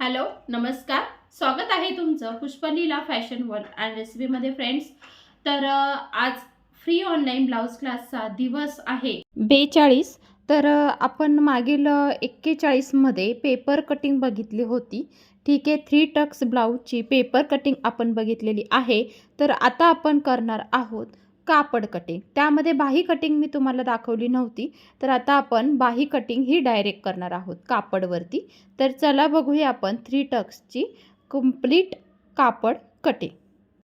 Hello नमस्कार. स्वागत आहे तुमचं पुष्पलीला फॅशन वर्ल्ड अँड रेसिपीमध्ये फ्रेंड्स. तर आज फ्री ऑनलाईन ब्लाऊज क्लासचा दिवस आहे. बेचाळीस. तर आपण मागील एक्केचाळीसमध्ये पेपर कटिंग बघितली होती. ठीक आहे थ्री टक्स ब्लाऊजची पेपर कटिंग आपण बघितलेली आहे. तर आता आपण करणार आहोत कापड कटिंग त्यामध्ये बाही कटिंग मी तुम्हाला दाखवली नव्हती. तर आता आपण बाही कटिंग ही डायरेक्ट करणार आहोत कापडवरती. तर चला बघूया आपण थ्री टक्सची कंप्लीट कापड कटिंग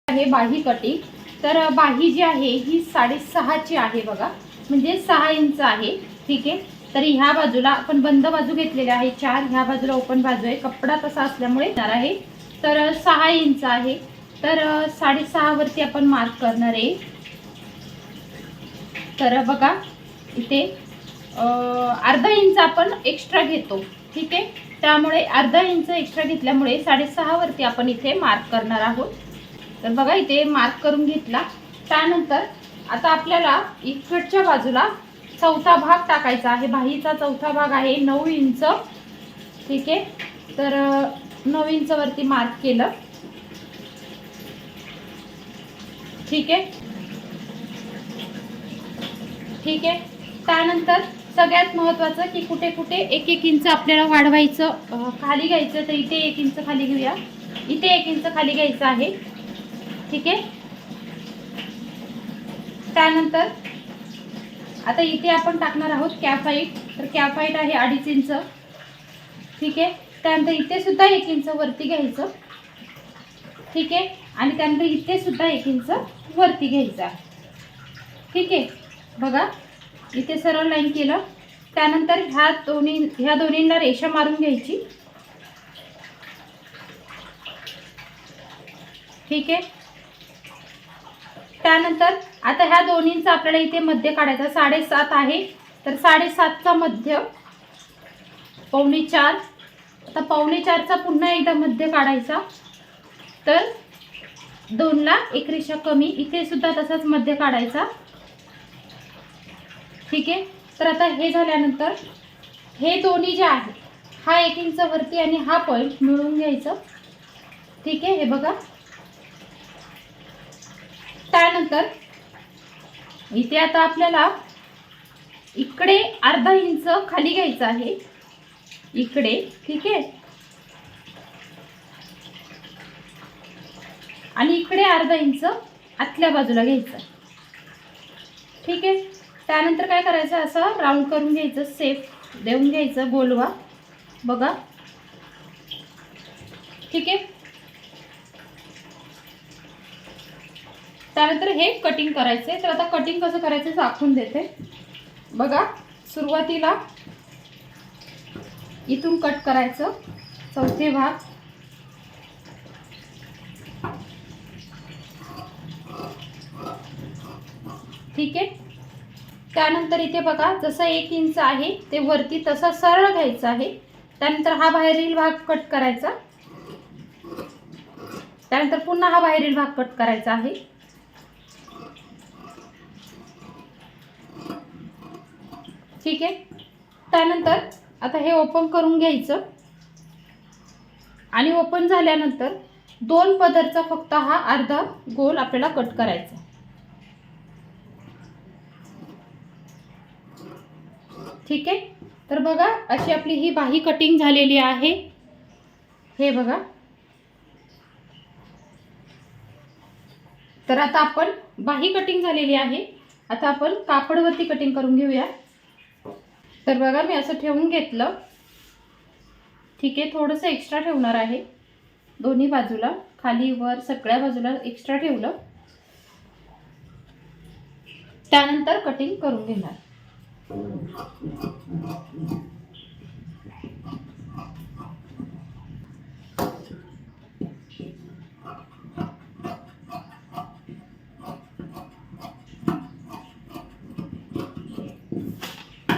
आहे बाही कटिंग तर बाही जी आहे ही साडेसहाची आहे बघा. म्हणजे सहा इंच आहे. ठीक आहे? तर ह्या बाजूला आपण बंद बाजू घेतलेल्या आहे. चार ह्या बाजूला ओपन बाजू आहे. कपडा तसा असल्यामुळे येणार आहे. तर सहा इंच आहे. तर साडेसहावरती आपण मार्क करणार आहे. तर बघा इथे अर्धा इंच आपण एक्स्ट्रा घेतो ठीक आहे? त्यामुळे अर्धा इंच एक्स्ट्रा घेतल्यामुळे साडेसहावरती आपण इथे मार्क करणार आहोत. तर बघा इथे मार्क करून घेतला. त्यानंतर आता आपल्याला इकडच्या बाजूला चौथा भाग टाकायचा आहे. बाहीचा चौथा भाग आहे नऊ इंच ठीक आहे? तर नऊ इंचवरती मार्क केलं. ठीक आहे? ठीक आहे? त्यानंतर सगळ्यात महत्त्वाचं की कुठे कुठे एक एक इंच आपल्याला वाढवायचं खाली घ्यायचं तर इथे एक इंच खाली घेऊया. इथे एक इंच खाली घ्यायचं आहे. ठीक आहे? त्यानंतर आता इथे आपण टाकणार आहोत कॅफाईट. तर कॅफाईट आहे अडीच इंच. ठीक आहे? त्यानंतर इथे सुद्धा एक इंच वरती घ्यायचं. ठीक आहे? आणि त्यानंतर इथे सुद्धा एक इंच वरती घ्यायचं ठीक आहे? बघा इथे सरळ लाईन केलं. त्यानंतर ह्या दोन्ही ह्या दोन्हींना रेषा मारून घ्यायची. ठीक आहे? त्यानंतर आता ह्या दोन्हींचा आपल्याला इथे मध्य काढायचा साडेसात आहे. तर साडेसातचा मध्य पावणे चार. आता पावणे चारचा पुन्हा एकदा मध्य काढायचा. तर दोनला एक रेषा कमी. इथे सुद्धा तसाच मध्य काढायचा. ठीक आहे? तर आता हे झाल्यानंतर हे दोन्ही जे आहे हा एक इंच वरती आणि हा पॉईंट मिळून घ्यायचं. ठीक आहे? हे बघा. त्यानंतर इथे आता आपल्याला इकडे अर्धा इंच खाली घ्यायचं आहे. इकडे ठीक आहे? आणि इकडे अर्धा इंच आतल्या बाजूला घ्यायचं ठीक आहे? त्यानंतर काय करायचं असं राऊंड करून घ्यायचं सेफ देऊन घ्यायचं गोलवा बघा. ठीक आहे? त्यानंतर हे कटिंग करायचं आहे तर आता कटिंग कसं करायचं दाखवून देते. बघा सुरुवातीला इथून कट करायचं. चौथे भाग. ठीक आहे? त्यानंतर इथे बघा जसं एक इंच आहे ते वरती तसा सरळ घ्यायचा आहे. त्यानंतर हा बाहेरील भाग कट करायचा. त्यानंतर पुन्हा हा बाहेरील भाग कट करायचा आहे. ठीक आहे? त्यानंतर आता हे ओपन करून घ्यायचं. आणि ओपन झाल्यानंतर दोन पदरचा फक्त हा अर्धा गोल आपल्याला कट करायचा. ठीक आहे? तर बघा अशी आपली ही बाही कटिंग झालेली आहे. हे बघा. तर आता आपण बाही कटिंग झालेली आहे. आता आपण कापडवरती कटिंग करून घेऊया. तर बघा मी असं ठेवून घेतलं. ठीक आहे थोडंसं एक्स्ट्रा ठेवणार आहे. दोन्ही बाजूला खाली वर सगळ्या बाजूला एक्स्ट्रा ठेवलं. त्यानंतर कटिंग करून घेणार.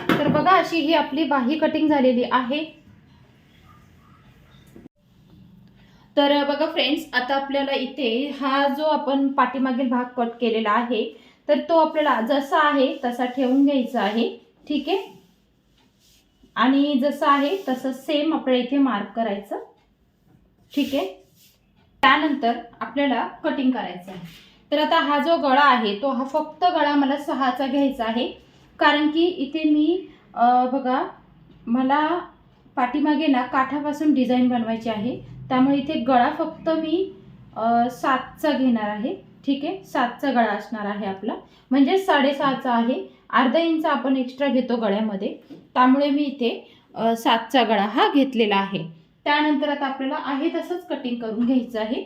तर बघा अशी ही आपली बाही कटिंग झालेली आहे. तर बघा फ्रेंड्स आता आपल्याला इथे हा जो आपण पाठीमागील भाग कट केलेला आहे तर तो आपल्याला जसा आहे तसा ठेवून घ्यायचा आहे. ठीक आहे? आणि जसं आहे तसं सेम आपल्याला इथे मार्क करायचं. ठीक आहे? त्यानंतर आपल्याला कटिंग करायचं आहे. तर आता हा जो गळा आहे तो हा फक्त गळा मला सहाचा घ्यायचा आहे. कारण की इथे मी बघा मला पाठीमागे ना काठापासून डिझाईन बनवायची आहे. त्यामुळे इथे गळा फक्त मी सातचा घेणार आहे. ठीक आहे? सातचा गळा असणार आहे आपला. म्हणजे साडेसहाचा आहे. अर्धा इंच आपण एक्स्ट्रा घेतो गळ्यामध्ये. त्यामुळे मी इथे सातचा गळा हा घेतलेला आहे. त्यानंतर आता आपल्याला आहे तसंच कटिंग करून घ्यायचं आहे.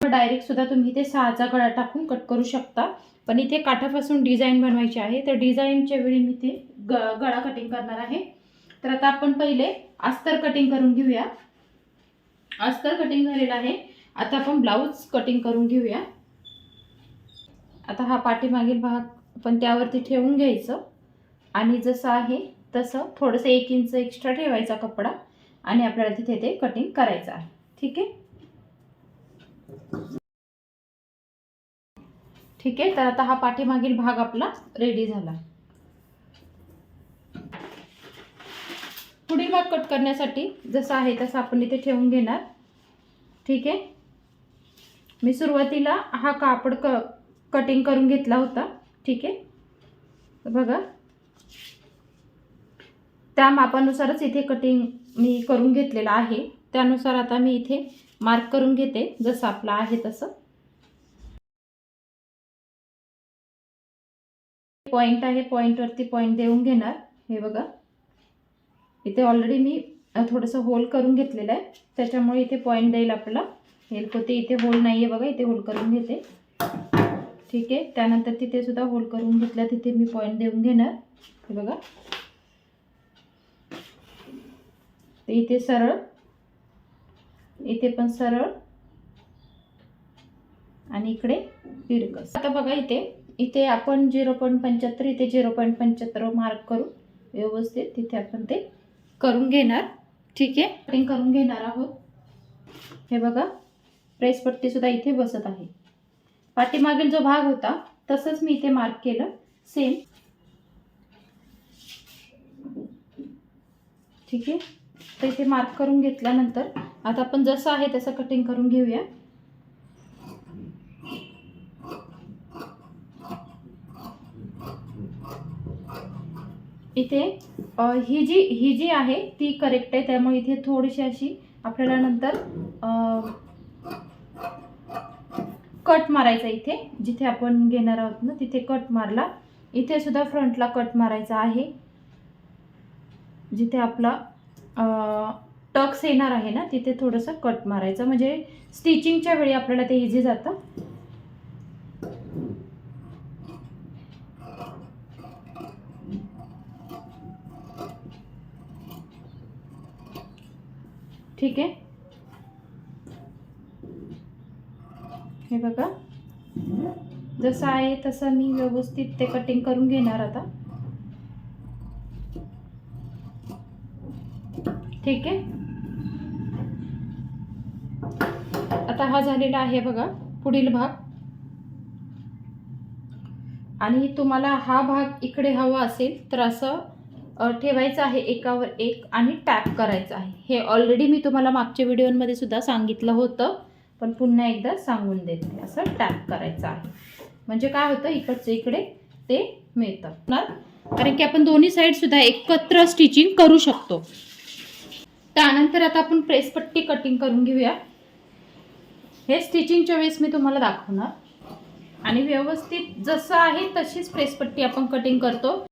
डायरेक्ट सुद्धा तुम्ही इथे सहाचा गळा टाकून कट करू शकता. पण इथे काठापासून डिझाईन बनवायची आहे. तर डिझाईनच्या वेळी मी इथे ग गळा कटिंग करणार आहे. तर आता आपण पहिले अस्तर कटिंग करून घेऊया. अस्तर कटिंग झालेलं आहे. आता आपण ब्लाऊज कटिंग करून घेऊया. आता हा पाठीमागील भाग आपण त्यावरती ठेवून घ्यायचं. आणि जसं आहे तसं थोडंसं एक इंच एक्स्ट्रा ठेवायचा कपडा आणि आपल्याला तिथे ते कटिंग करायचं आहे. ठीक आहे? ठीक आहे? तर आता हा पाठीमागील भाग आपला रेडी झाला. पुढील भाग कट करण्यासाठी जसं आहे तसं आपण इथे ठेवून घेणार. ठीक आहे? मी सुरुवातीला हा कापड क कटिंग करून घेतला होता. ठीक आहे? बघा. त्या मापानुसारच इथे कटिंग मी करून घेतलेलं आहे. त्यानुसार आता मी इथे मार्क करून घेते जसं आपलं आहे तसं. पॉईंट आहे पॉईंटवरती पॉईंट देऊन घेणार. हे बघा. इथे ऑलरेडी मी थोडंसं होल करून घेतलेलं आहे. त्याच्यामुळे इथे पॉईंट देईल आपला. हेल्प होते इथे होल नाही आहे बघा इथे होल करून घेते. ठीक आहे त्यानंतर तिथे सुद्धा होल करून घेतल्या तिथे मी पॉईंट देऊन घेणार. हे बघा. ते इथे सरळ इथे पण सरळ आणि इकडे तिरकस. आता बघा इथे इथे आपण झिरो पॉईंट पंच्याहत्तर इथे झिरो पॉईंट पंच्याहत्तर मार्क करू व्यवस्थित तिथे आपण ते करून घेणार. ठीक आहे? कटिंग करून घेणार आहोत. हे बघा. प्रेस पट्टी सुद्धा इथे बसत आहे. पाठीमागील जो भाग होता तसंच मी इथे मार्क केलं. सेम ठीक आहे? तर इथे मार्क करून घेतल्यानंतर आता आपण जसं आहे तसं कटिंग करून घेऊया. इथे ही जी ही जी आहे ती करेक्ट आहे. त्यामुळे इथे थोडीशी अशी आपल्याला नंतर कट मारायचा इथे. जिथे आपण घेणार आहोत ना तिथे कट मारला. इथे सुद्धा फ्रंटला कट मारायचा आहे. जिथे आपला टक्स येणार आहे ना तिथे थोडंसं कट मारायचं. म्हणजे स्टिचिंगच्या वेळी आपल्याला ते इझी जातं. ठीक आहे? हे बघा. जसं आहे तसं मी व्यवस्थित ते कटिंग करून घेणार आता. ठीक आहे? आता हा झालेला आहे बघा पुढील भाग. आणि तुम्हाला हा भाग इकडे हवा असेल तर असं ठेवायचं आहे एकावर एक आणि टॅप करायचं आहे. हे ऑलरेडी मी तुम्हाला मागच्या व्हिडिओमध्ये सुद्धा सांगितलं होतं. पण पुन्हा एकदा सांगून देते. असं टॅप करायचं आहे. म्हणजे काय होतं? इकडचं इकडे ते मिळतं. ना कारण की आपण दोन्ही साईडसुद्धा एकत्र स्टिचिंग करू शकतो. त्यानंतर आता आपण प्रेसपट्टी कटिंग करून घेऊया. हे स्टिचिंगच्या वेळेस मी तुम्हाला दाखवणार. आणि व्यवस्थित जसं आहे तशीच प्रेसपट्टी आपण कटिंग करतो.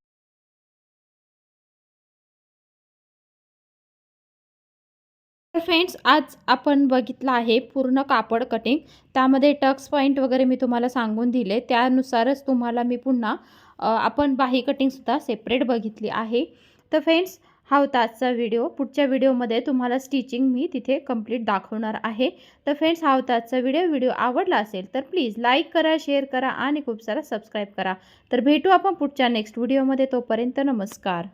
तर फ्रेंड्स आज आपण बघितलं आहे पूर्ण कापड कटिंग त्यामध्ये टक्स पॉईंट वगैरे मी तुम्हाला सांगून दिले. त्यानुसारच तुम्हाला मी पुन्हा आपण बाही कटिंगसुद्धा सेपरेट बघितली आहे. तर फ्रेंड्स हा होता आजचा व्हिडिओ पुढच्या व्हिडिओमध्ये तुम्हाला स्टिचिंग मी तिथे कंप्लीट दाखवणार आहे. तर फ्रेंड्स हा होता आजचा व्हिडिओ व्हिडिओ आवडला असेल तर प्लीज लाईक करा शेअर करा आणि खूप सारा सबस्क्राईब करा. तर भेटू आपण पुढच्या नेक्स्ट व्हिडिओमध्ये तोपर्यंत नमस्कार.